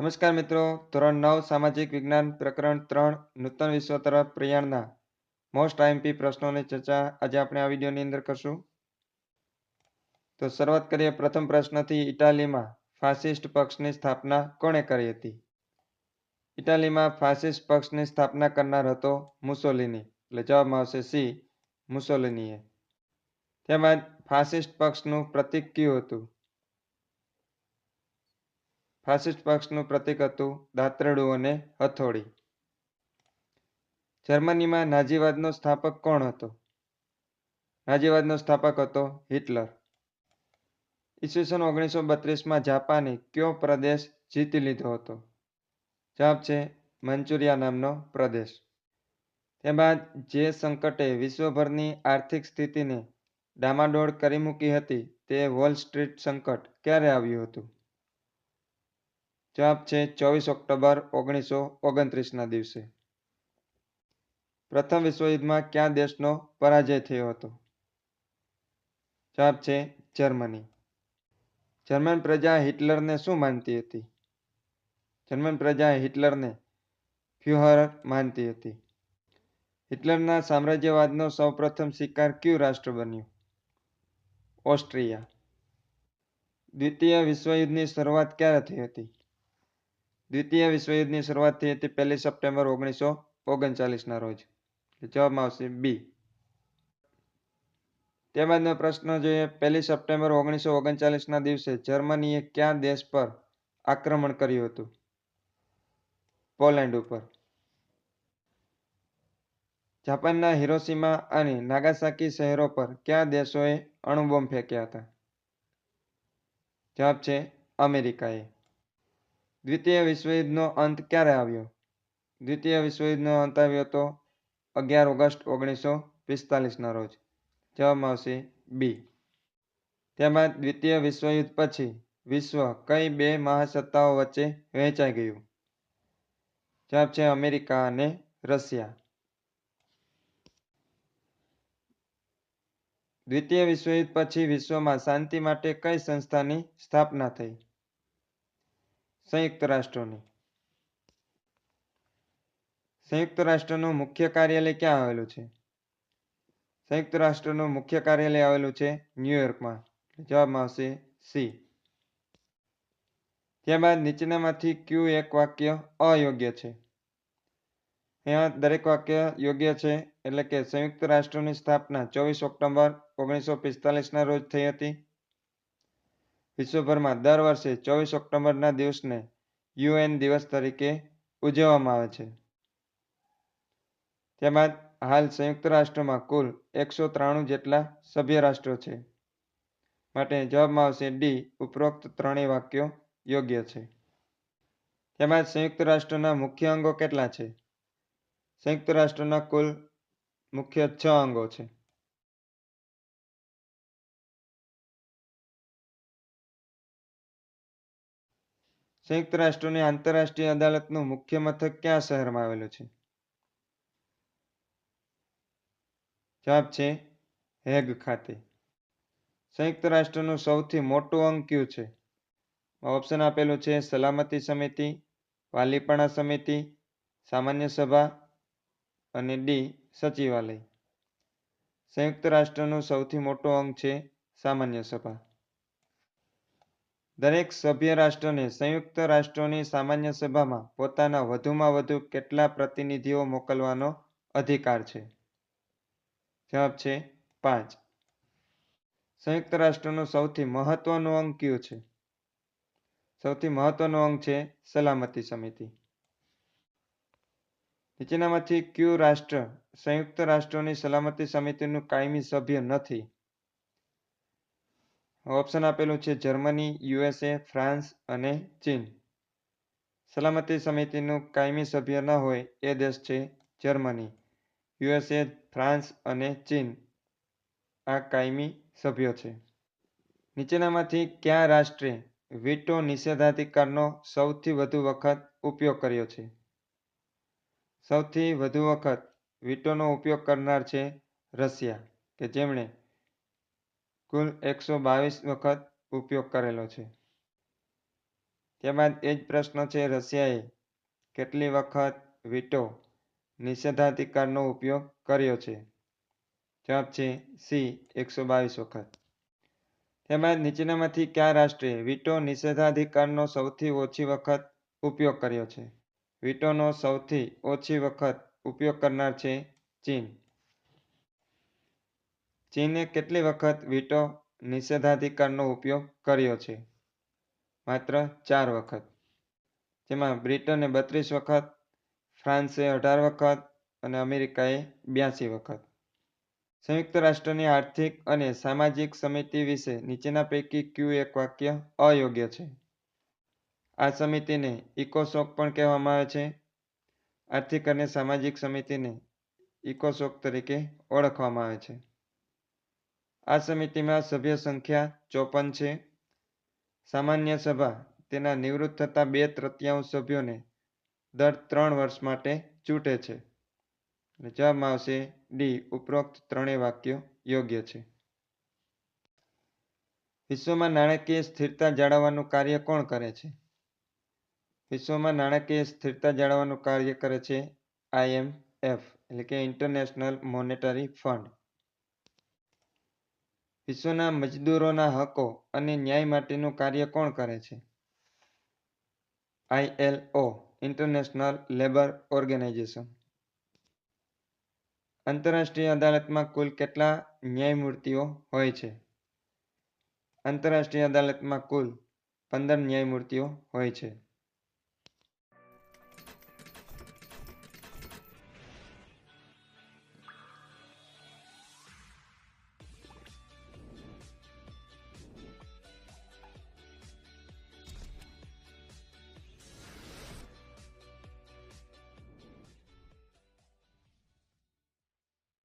નમસ્કાર મિત્રો. ધોરણ નવ, સામાજિક વિજ્ઞાન પ્રકરણ ત્રણ, નૂતન વિશ્વ તરફ પ્રયાણના મોસ્ટ આઈએમપી પ્રશ્નોની ચર્ચા આજે આપણે આ વિડીયોની અંદર કરશું. તો શરૂઆત કરીએ. પ્રથમ પ્રશ્નથી ઇટાલીમાં ફાસિસ્ટ પક્ષની સ્થાપના કોણે કરી હતી? ઇટાલીમાં ફાસિસ્ટ પક્ષની સ્થાપના કરનાર હતો મુસોલિની. એટલે જવાબમાં આવશે સી, મુસોલિનીએ. ત્યારબાદ ફાસિસ્ટ પક્ષનું પ્રતીક કયું હતું? ફાસિસ્ટ પક્ષનું પ્રતીક હતું દાંતરડું અને હથોડી. જર્મનીમાં નાજીવાદનો સ્થાપક કોણ હતો? નાજીવાદનો સ્થાપક હતો હિટલર. ઈસવીસન ઓગણીસો બત્રીસમાં જાપાને કયો પ્રદેશ જીતી લીધો હતો? જવાબ છે મંચુરિયા નામનો પ્રદેશ. ત્યારબાદ જે સંકટે વિશ્વભરની આર્થિક સ્થિતિને ડામાડોળ કરી મૂકી હતી તે વોલ સ્ટ્રીટ સંકટ ક્યારે આવ્યું હતું? જવાબ છે ચોવીસ ઓક્ટોબર ઓગણીસો ઓગણત્રીસના દિવસે. પ્રથમ વિશ્વયુદ્ધમાં કયા દેશનો પરાજય થયો હતો? જવાબ છે જર્મની. જર્મન પ્રજા હિટલરને શું માનતી હતી? જર્મન પ્રજા હિટલરને ફ્યુહર માનતી હતી. હિટલરના સામ્રાજ્યવાદનો સૌપ્રથમ શિકાર કયું રાષ્ટ્ર બન્યું? ઓસ્ટ્રિયા. દ્વિતીય વિશ્વયુદ્ધની શરૂઆત ક્યારે થઈ હતી? દ્વિતીય વિશ્વયુદ્ધની શરૂઆત થઈ હતી પહેલી સપ્ટેમ્બર ઓગણીસો ઓગણચાલીસના રોજ. જવાબમાં આવશે બી ત્યારબાદનો પ્રશ્ન જોઈએ પહેલી સપ્ટેમ્બર ઓગણીસો ઓગણચાલીસના દિવસે જર્મનીએ કયા દેશ પર આક્રમણ કર્યું હતું? પોલેન્ડ ઉપર. જાપાનના હિરોશીમા અને નાગાસાકી શહેરો પર કયા દેશોએ અણુબોમ્બ ફેંક્યા હતા? જવાબ છે, અમેરિકાએ. દ્વિતીય વિશ્વયુદ્ધનો અંત ક્યારે આવ્યો? દ્વિતીય વિશ્વયુદ્ધનો અંત આવ્યો હતો અગિયાર ઓગસ્ટ ઓગણીસો પિસ્તાલીસના રોજ. જવાબમાં આવશે બી. ત્યારબાદ દ્વિતીય વિશ્વયુદ્ધ પછી વિશ્વ કઈ બે મહાસત્તાઓ વચ્ચે વહેંચાઈ ગયું? જવાબ છે અમેરિકા અને રશિયા. દ્વિતીય વિશ્વયુદ્ધ પછી વિશ્વમાં શાંતિ માટે કઈ સંસ્થાની સ્થાપના થઈ? સંયુક્ત રાષ્ટ્રોની. સંયુક્ત રાષ્ટ્રનું મુખ્ય કાર્યાલય ક્યાં આવેલું છે? સંયુક્ત રાષ્ટ્રનું મુખ્ય કાર્યાલય આવેલું છે ન્યુયોર્કમાં. જવાબમાં આવશે સી ત્યારબાદ નીચેનામાંથી ક્યુ એક વાક્ય અયોગ્ય છે. અહીંયા દરેક વાક્ય યોગ્ય છે એટલે કે સંયુક્ત રાષ્ટ્રોની સ્થાપના ચોવીસ ઓક્ટોબર ઓગણીસો પિસ્તાલીસના રોજ થઈ હતી. વિશ્વભરમાં દર વર્ષે ચોવીસ ઓક્ટોબરના દિવસને યુએન દિવસ તરીકે ઉજવવામાં આવે છે. તેમાં હાલ સંયુક્ત રાષ્ટ્રમાં કુલ એકસો ત્રાણું જેટલા સભ્ય રાષ્ટ્રો છે. માટે જવાબમાં આવશે ડી, ઉપરોક્ત ત્રણેય વાક્યો યોગ્ય છે. તેમાં સંયુક્ત રાષ્ટ્રના મુખ્ય અંગો કેટલા છે? સંયુક્ત રાષ્ટ્રના કુલ મુખ્ય છ અંગો છે. સંયુક્ત રાષ્ટ્રની આંતરરાષ્ટ્રીય અદાલતનું મુખ્ય મથક કયા શહેરમાં આવેલું છે? જવાબ છે હેગ ખાતે. સંયુક્ત રાષ્ટ્રનું સૌથી મોટું અંગ કયું છે? ઓપ્શન આપેલું છે સલામતી સમિતિ, વાલીપણા સમિતિ, સામાન્ય સભા અને ડી, સચિવાલય. સંયુક્ત રાષ્ટ્રનું સૌથી મોટું અંગ છે સામાન્ય સભા. દરેક સભ્ય રાષ્ટ્રને સંયુક્ત રાષ્ટ્રોની સામાન્ય સભામાં પોતાના વધુમાં વધુ કેટલા પ્રતિનિધિઓ મોકલવાનો અધિકાર છે? જવાબ છે પાંચ. સંયુક્ત રાષ્ટ્રનો સૌથી મહત્વનો અંગ કયું છે? સૌથી મહત્વનો અંગ છે સલામતી સમિતિ. નીચેનામાંથી કયું રાષ્ટ્ર સંયુક્ત રાષ્ટ્રોની સલામતી સમિતિનું કાયમી સભ્ય નથી? ઓપ્શન આપેલું છે જર્મની યુએસએ ફ્રાન્સ અને ચીન સલામતી સમિતિનું કાયમી સભ્ય ન હોય એ દેશ છે જર્મની યુએસએ ફ્રાન્સ અને ચીન આ કાયમી સભ્યો છે. નીચેનામાંથી કયા રાષ્ટ્રે વીટો નિષેધાધિકારનો સૌથી વધુ વખત ઉપયોગ કર્યો છે? સૌથી વધુ વખત વીટોનો ઉપયોગ કરનાર છે રશિયા, કે જેમણે કુલ એકસો બાવીસ વખત ઉપયોગ કરેલો છે. ત્યારબાદ એ જ પ્રશ્ન છે, રશિયાએ કેટલી વખત વીટો નિષેધાધિકારનો ઉપયોગ કર્યો છે? જવાબ છે, સી, એકસો બાવીસ વખત. ત્યારબાદ નીચેનામાંથી કયા રાષ્ટ્રે વીટો નિષેધાધિકારનો સૌથી ઓછી વખત ઉપયોગ કર્યો છે? વીટોનો સૌથી ઓછી વખત ઉપયોગ કરનાર છે ચીન. ચીને કેટલી વખત વીટો નિષેધાધિકારનો ઉપયોગ કર્યો છે? માત્ર ચાર વખત. જેમાં બ્રિટને બત્રીસ વખત, ફ્રાન્સે અઢાર વખત અને અમેરિકાએ બ્યાસી વખત. સંયુક્ત રાષ્ટ્રની આર્થિક અને સામાજિક સમિતિ વિશે નીચેના પૈકી ક્યુ એક વાક્ય અયોગ્ય છે? આ સમિતિને ઇકોસોક પણ કહેવામાં આવે છે. આર્થિક અને સામાજિક સમિતિને ઇકોસોક તરીકે ઓળખવામાં આવે છે. આ સમિતિમાં સભ્ય સંખ્યા ચોપન છે. સામાન્ય સભા તેના નિવૃત્ત થતા બે તૃતીયાંશ સભ્યોને દર ત્રણ વર્ષ માટે ચૂંટે છે. જવાબમાં આવશે ડી, ઉપરોક્ત ત્રણેય વાક્યો યોગ્ય છે. વિશ્વમાં નાણાકીય સ્થિરતા જાળવવાનું કાર્ય કોણ કરે છે? વિશ્વમાં નાણાકીય સ્થિરતા જાળવવાનું કાર્ય કરે છે આઈએમએફ એટલે કે ઇન્ટરનેશનલ મોનેટરી ફંડ વિશ્વના મજદૂરોના હકો અને ન્યાય માટેનું કાર્ય કોણ કરે છે? આઈએલઓ ઇન્ટરનેશનલ લેબર ઓર્ગેનાઇઝેશન આંતરરાષ્ટ્રીય અદાલતમાં કુલ કેટલા ન્યાયમૂર્તિઓ હોય છે? આંતરરાષ્ટ્રીય અદાલતમાં કુલ પંદર ન્યાયમૂર્તિઓ હોય છે.